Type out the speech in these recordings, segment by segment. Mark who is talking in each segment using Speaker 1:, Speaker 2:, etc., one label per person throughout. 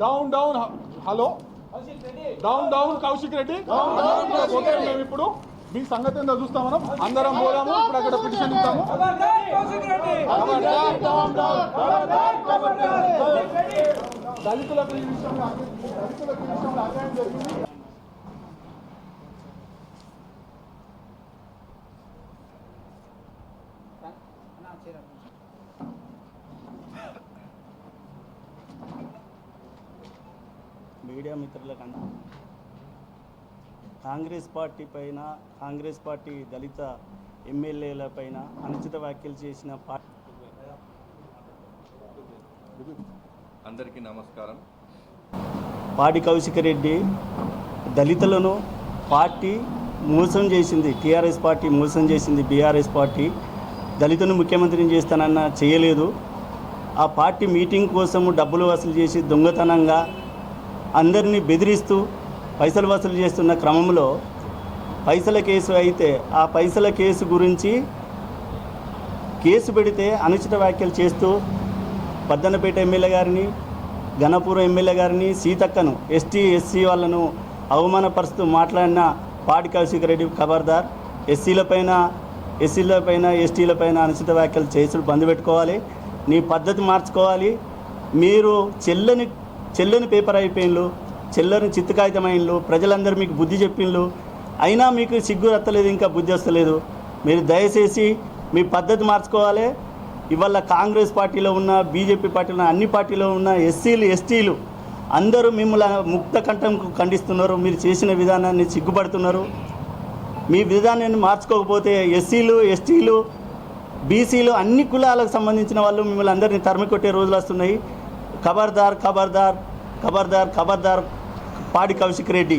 Speaker 1: Down down hello down down Kaushik Reddy okay మేము ఇప్పుడు మీ సంగతి ఏందో చూస్తాం మనం. అందరం పోదాము ఇప్పుడు అక్కడ పిటిషన్ ఇస్తాము దళితులకు ఈ విషయంలో అన్యాయం- దళితులకు ఈ విషయంలో అన్యాయం జరిగింది.
Speaker 2: మీడియా మిత్రులకు అంద కాంగ్రెస్ పార్టీ పైన కాంగ్రెస్ పార్టీ దళిత ఎమ్మెల్యేల పైన అనుచిత వ్యాఖ్యలు చేసిన పార్టీ
Speaker 3: అందరికీ నమస్కారం.
Speaker 2: పాడి కౌశిక్ రెడ్డి దళితులను పార్టీ మోసం చేసింది టీఆర్ఎస్ పార్టీ మోసం చేసింది బీఆర్ఎస్ పార్టీ. దళితులను ముఖ్యమంత్రిని చేస్తానన్న చేయలేదు. ఆ పార్టీ మీటింగ్ కోసం డబ్బులు వసూలు చేసి దొంగతనంగా అందరినీ బెదిరిస్తూ పైసలు వసూలు చేస్తున్న క్రమంలో పైసల కేసు అయితే ఆ పైసల కేసు గురించి కేసు పెడితే అనుచిత వ్యాఖ్యలు చేస్తూ పద్దనపేట ఎమ్మెల్యే గారిని ఘనపూర్ ఎమ్మెల్యే గారిని సీతక్కను ఎస్టీ ఎస్సీ వాళ్ళను అవమానపరుస్తూ మాట్లాడిన పాడి కౌశిక్ రెడ్డి ఖబర్దార్ ఎస్సీలపైన ఎస్సీలపైన ఎస్టీలపైన అనుచిత వ్యాఖ్యలు చేసుడు బంద్ పెట్టుకోవాలి. నీ పద్ధతి మార్చుకోవాలి. మీరు చెల్లని చెల్లని పేపర్ అయిపోయిండ్లు చెల్లని చిత్తు ప్రజలందరూ మీకు బుద్ధి చెప్పిండ్లు. అయినా మీకు సిగ్గు రత్తలేదు ఇంకా బుద్ధి వస్తలేదు. మీరు దయచేసి మీ పద్ధతి మార్చుకోవాలి. ఇవాళ కాంగ్రెస్ పార్టీలో ఉన్న బీజేపీ పార్టీలో ఉన్న అన్ని పార్టీలో ఉన్న ఎస్సీలు ఎస్టీలు అందరూ మిమ్మల్ని ముక్త కంఠం ఖండిస్తున్నారు. మీరు చేసిన విధానాన్ని సిగ్గుపడుతున్నారు. మీ విధానాన్ని మార్చుకోకపోతే ఎస్సీలు ఎస్టీలు బీసీలు అన్ని కులాలకు సంబంధించిన వాళ్ళు మిమ్మల్ని అందరినీ తరిమి కొట్టే రోజులు వస్తున్నాయి. ఖబర్దార్ ఖబర్దార్ ఖబర్దార్ ఖబర్దార్ పాడి కౌశిక్ రెడ్డి.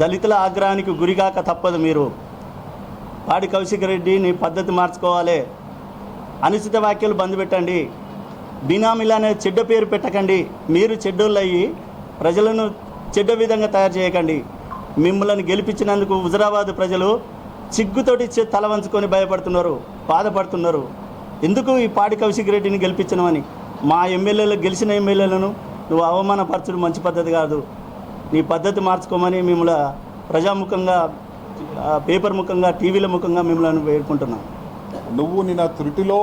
Speaker 2: దళితుల ఆగ్రహానికి గురిగాక తప్పదు మీరు. పాడి కౌశిక్ రెడ్డి నీ పద్ధతి మార్చుకోవాలి. అనుచిత వ్యాఖ్యలు బంద్ పెట్టండి. బినామిలానే చెడ్డ పేరు పెట్టకండి. మీరు చెడ్డోళ్ళు అయ్యి ప్రజలను చెడ్డ విధంగా తయారు చేయకండి. మిమ్మల్ని గెలిపించినందుకు హుజరాబాద్ ప్రజలు చిగ్గుతోటి తల వంచుకొని భయపడుతున్నారు బాధపడుతున్నారు. ఎందుకు ఈ పాడి కౌశిక్ రెడ్డిని గెలిపించనమని? మా ఎమ్మెల్యేలు గెలిచిన ఎమ్మెల్యేలను నువ్వు అవమానపరచడం మంచి పద్ధతి కాదు. నీ పద్ధతి మార్చుకోమని మిమ్మల్ని ప్రజాముఖంగా పేపర్ ముఖంగా టీవీల ముఖంగా మిమ్మల్ని వేడుకుంటున్నాం
Speaker 1: నువ్వు నిన్న త్రుటిలో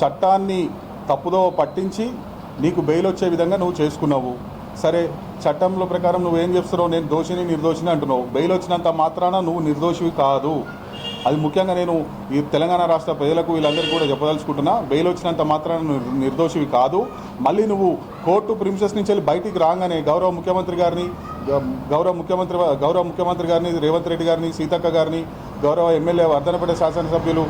Speaker 1: చట్టాన్ని తప్పుదో పట్టించి నీకు బెయిల్ వచ్చే విధంగా నువ్వు చేసుకున్నావు. సరే చట్టంలో ప్రకారం నువ్వేం చెప్తున్నావు నేను దోషిని నిర్దోషిని అంటున్నావు. బెయిల్ వచ్చినంత మాత్రాన నువ్వు నిర్దోషివి కాదు. అది ముఖ్యంగా నేను ఈ తెలంగాణ రాష్ట్ర ప్రజలకు వీళ్ళందరికీ కూడా చెప్పదలుచుకుంటున్నా. బెయిల్ వచ్చినంత మాత్రాన నిర్దోషివి కాదు. మళ్ళీ నువ్వు కోర్టు ప్రిన్సెస్ నుంచి వెళ్ళి బయటికి రాగానే గౌరవ ముఖ్యమంత్రి గారిని గ- గౌరవ ముఖ్యమంత్రి గౌరవ ముఖ్యమంత్రి గారిని రేవంత్ రెడ్డి గారిని సీతక్క గారిని గౌరవ ఎమ్మెల్యే వర్ధనపేట శాసనసభ్యులు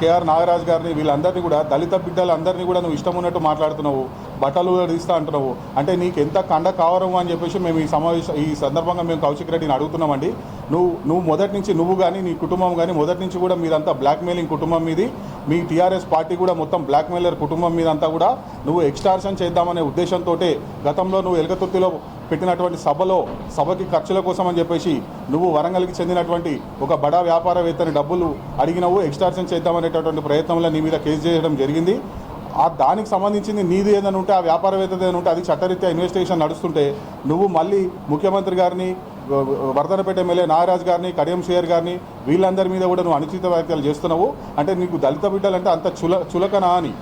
Speaker 1: కేఆర్ నాగరాజ్ గారిని వీళ్ళందరినీ కూడా దళిత బిడ్డలందరినీ కూడా నువ్వు ఇష్టం ఉన్నట్టు మాట్లాడుతున్నావు. బట్టలు తీస్తా అంటున్నావు. అంటే నీకు ఎంత కండ కావరము అని చెప్పేసి మేము ఈ సమావేశ ఈ సందర్భంగా మేము కౌశిక్ రెడ్డిని అడుగుతున్నామండి. నువ్వు నువ్వు మొదటి నుంచి నువ్వు కానీ నీ కుటుంబం కానీ మొదటి నుంచి కూడా మీరంతా బ్లాక్మెయిలింగ్ కుటుంబం మీది. మీ టీఆర్ఎస్ పార్టీ కూడా మొత్తం బ్లాక్మెయిలర్ కుటుంబం మీద అంతా కూడా నువ్వు ఎక్స్టార్షన్ చేద్దామనే ఉద్దేశంతో గతంలో నువ్వు ఎలగతుర్తిలో పెట్టినటువంటి సభలో సభకి ఖర్చుల కోసం అని చెప్పేసి నువ్వు వరంగల్కి చెందినటువంటి ఒక బడా వ్యాపారవేత్తని డబ్బులు అడిగినవు ఎక్స్టార్షన్ చేద్దామనేటటువంటి ప్రయత్నంలో నీ మీద కేసు చేయడం జరిగింది. ఆ దానికి సంబంధించింది నీది ఏదైనా ఉంటే ఆ వ్యాపారవేత్త ఏదైనా ఉంటే అది చట్టరీత్యా ఇన్వెస్టిగేషన్ నడుస్తుంటే నువ్వు మళ్ళీ ముఖ్యమంత్రి గారిని వ- వర్ధనపేట ఎమ్మెల్యే నాగరాజ్ గారిని కడియం షేర్ గారిని వీళ్ళందరి మీద కూడా నువ్వు అనుచిత వ్యాఖ్యలు చేస్తున్నావు. అంటే నీకు దళిత బిడ్డలంటే అంత చుల చులకనా అని.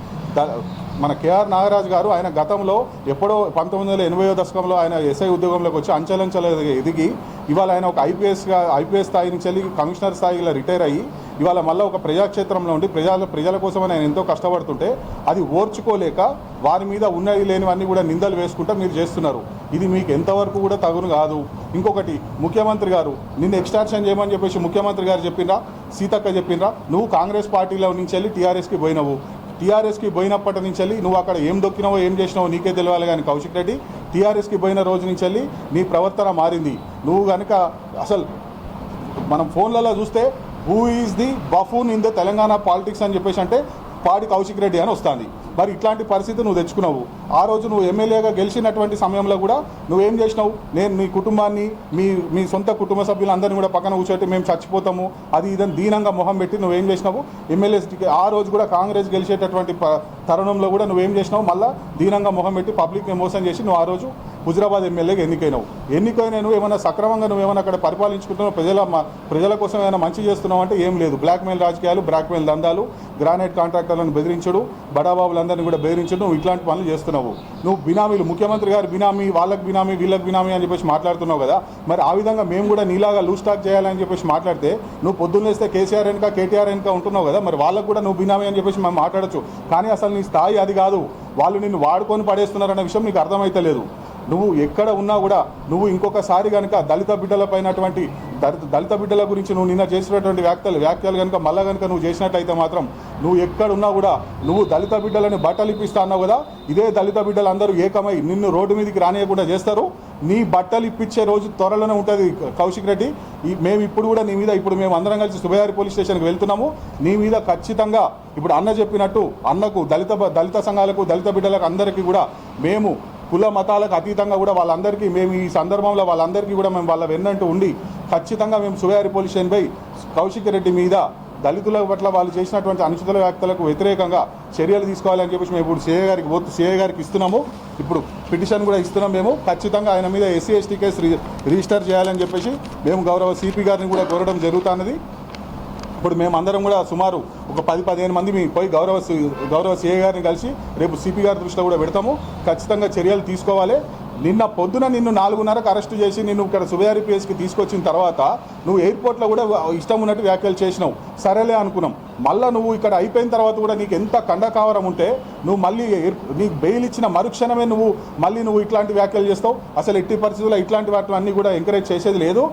Speaker 1: మన కేఆర్ నాగరాజ్ గారు ఆయన గతంలో ఎప్పుడో పంతొమ్మిది వందల ఎనభై దశకంలో ఆయన ఎస్ఐ ఉద్యోగంలోకి వచ్చి అంచలంచల ఎదిగి ఇవాళ ఆయన ఒక ఐపీఎస్గా ఐపీఎస్ స్థాయి నుంచి వెళ్ళి కమిషనర్ స్థాయిలో రిటైర్ అయ్యి ఇవాళ మళ్ళీ ఒక ప్రజాక్షేత్రంలో ఉండి ప్రజల ప్రజల కోసం ఆయన ఎంతో కష్టపడుతుంటే అది ఓర్చుకోలేక వారి మీద ఉన్నది లేనివన్నీ కూడా నిందలు వేసుకుంటా మీరు చేస్తున్నారు. ఇది మీకు ఎంతవరకు కూడా తగును కాదు. ఇంకొకటి ముఖ్యమంత్రి గారు నిన్ను ఎక్స్టార్షన్ చేయమని చెప్పేసి ముఖ్యమంత్రి గారు చెప్పిండ్రా సీతక్క చెప్పిండ్రా నువ్వు కాంగ్రెస్ పార్టీలో నుంచి వెళ్ళి టీఆర్ఎస్కి పోయినవు. టీఆర్ఎస్కి పోయినప్పటి నుంచి వెళ్ళి నువ్వు అక్కడ ఏం దొక్కినావో ఏం చేసినావో నీకే తెలియాలి కానీ కౌశిక్ రెడ్డి టీఆర్ఎస్కి పోయిన రోజు నుంచి వెళ్ళి నీ ప్రవర్తన మారింది. నువ్వు కనుక అసలు మనం ఫోన్లలో చూస్తే who is the buffoon in the Telangana politics అని చెప్పేసి అంటే పాడి కౌశిక్ రెడ్డి అని వస్తుంది. మరి ఇట్లాంటి పరిస్థితి నువ్వు తెచ్చుకున్నావు. ఆ రోజు నువ్వు ఎమ్మెల్యేగా గెలిచినటువంటి సమయంలో కూడా నువ్వేం చేసినావు? నేను మీ కుటుంబాన్ని మీ మీ సొంత కుటుంబ సభ్యులందరినీ కూడా పక్కన కూర్చోటి మేము చచ్చిపోతాము. అది ఇదని దీనంగా మొహం పెట్టి నువ్వేం చేసినావు? ఎమ్మెల్యేస్కి ఆ రోజు కూడా కాంగ్రెస్ గెలిచేటటువంటి తరుణంలో కూడా నువ్వేం చేసినావు? మళ్ళీ దీనంగా మొహం పెట్టి పబ్లిక్ని మోసం చేసి నువ్వు ఆ రోజు హుజరాబాద్ ఎమ్మెల్యేగా ఎన్నికైనావు. ఎన్నికైన నువ్వు ఏమైనా సక్రమంగా నువ్వేమైనా అక్కడ పరిపాలించుకుంటున్నావు? ప్రజల మ- ప్రజల కోసం ఏమైనా మంచి చేస్తున్నావు అంటే ఏం లేదు. బ్లాక్మెయిల్ రాజకీయాలు బ్లాక్మెయిల్ దందాలు గ్రానైట్ కాంట్రాక్టర్లను బెదిరించడు బడాబాబులందరినీ కూడా బెదిరించడు నువ్వు ఇట్లాంటి పనులు చేస్తున్నావు. నువ్వు బినామీలు ముఖ్యమంత్రి గారు బినామీ వాళ్ళకి బినామీ వీళ్ళకి బినామీ అని చెప్పేసి మాట్లాడుతున్నావు కదా. మరి ఆ విధంగా మేము కూడా నీలాగా లూజ్ స్టాక్ చేయాలని చెప్పేసి మాట్లాడితే నువ్వు పొద్దున్నేస్తే కేసీఆర్ వెనుక కేటీఆర్ వెనుక ఉంటున్నావు కదా. మరి వాళ్ళకు కూడా నువ్వు బినామీ అని చెప్పేసి మేము మాట్లాడచ్చు. కానీ అసలు నీ స్థాయి అది కాదు. వాళ్ళు నిన్ను వాడుకొని పడేస్తున్నారనే విషయం నీకు అర్థమైతలేదు. నువ్వు ఎక్కడ ఉన్నా కూడా నువ్వు ఇంకొకసారి కనుక దళిత బిడ్డలపైనటువంటి దళిత దళిత బిడ్డల గురించి నువ్వు నిన్న చేసినటువంటి వ్యాఖ్యలు వ్యాఖ్యలు కనుక మళ్ళా కనుక నువ్వు చేసినట్టయితే మాత్రం నువ్వు ఎక్కడున్నా కూడా నువ్వు దళిత బిడ్డలని బట్టలు ఇప్పిస్తా అన్నావు కదా ఇదే దళిత బిడ్డలు అందరూ ఏకమై నిన్ను రోడ్డు మీదకి రానియకుండా చేస్తారు. నీ బట్టలు ఇప్పించే రోజు త్వరలోనే ఉంటుంది కౌశిక్ రెడ్డి. మేము ఇప్పుడు కూడా నీ మీద ఇప్పుడు మేము అందరం కలిసి సుభయారి పోలీస్ స్టేషన్కి వెళ్తున్నాము. నీ మీద ఖచ్చితంగా ఇప్పుడు అన్న చెప్పినట్టు అన్నకు దళిత దళిత సంఘాలకు దళిత బిడ్డలకు అందరికీ కూడా మేము కుల మతాలకు అతీతంగా కూడా వాళ్ళందరికీ మేము ఈ సందర్భంలో వాళ్ళందరికీ కూడా మేము వాళ్ళ వెన్నంటూ ఉండి ఖచ్చితంగా మేము సుబేదారి పోలీస్ స్టేషన్పై కౌశిక్ రెడ్డి మీద దళితుల పట్ల వాళ్ళు చేసినటువంటి అనుచితుల వ్యాఖ్యలకు వ్యతిరేకంగా చర్యలు తీసుకోవాలని చెప్పేసి మేము ఇప్పుడు సీఏ గారికి పోతు సిఏ గారికి ఇస్తున్నాము. ఇప్పుడు పిటిషన్ కూడా ఇస్తున్నాం మేము. ఖచ్చితంగా ఆయన మీద SC ST case re- register చేయాలని చెప్పేసి మేము గౌరవ సిపి గారిని కూడా కోరడం జరుగుతున్నది. ఇప్పుడు మేము అందరం కూడా సుమారు ఒక పది పదిహేను మంది మీ పోయి గౌరవ గౌరవ సిఏ గారిని కలిసి రేపు సిపి గారి దృష్టిలో కూడా పెడతాము. ఖచ్చితంగా చర్యలు తీసుకోవాలి. నిన్న పొద్దున నిన్ను నాలుగున్నరకు అరెస్టు చేసి నిన్ను ఇక్కడ సుబేదారి పిఎస్కి తీసుకొచ్చిన తర్వాత నువ్వు ఎయిర్పోర్ట్లో కూడా ఇష్టం ఉన్నట్టు వ్యాఖ్యలు చేసినావు. సరేలే అనుకున్నాం. మళ్ళీ నువ్వు ఇక్కడ అయిపోయిన తర్వాత కూడా నీకు ఎంత కండకావరం ఉంటే నువ్వు మళ్ళీ ఎయిర్- నీకు బెయిల్ ఇచ్చిన మరుక్షణమే నువ్వు మళ్ళీ నువ్వు ఇట్లాంటి వ్యాఖ్యలు చేస్తావు. అసలు ఎట్టి పరిస్థితుల్లో ఇట్లాంటి వాటిని అన్నీ కూడా ఎంకరేజ్ చేసేది లేదు.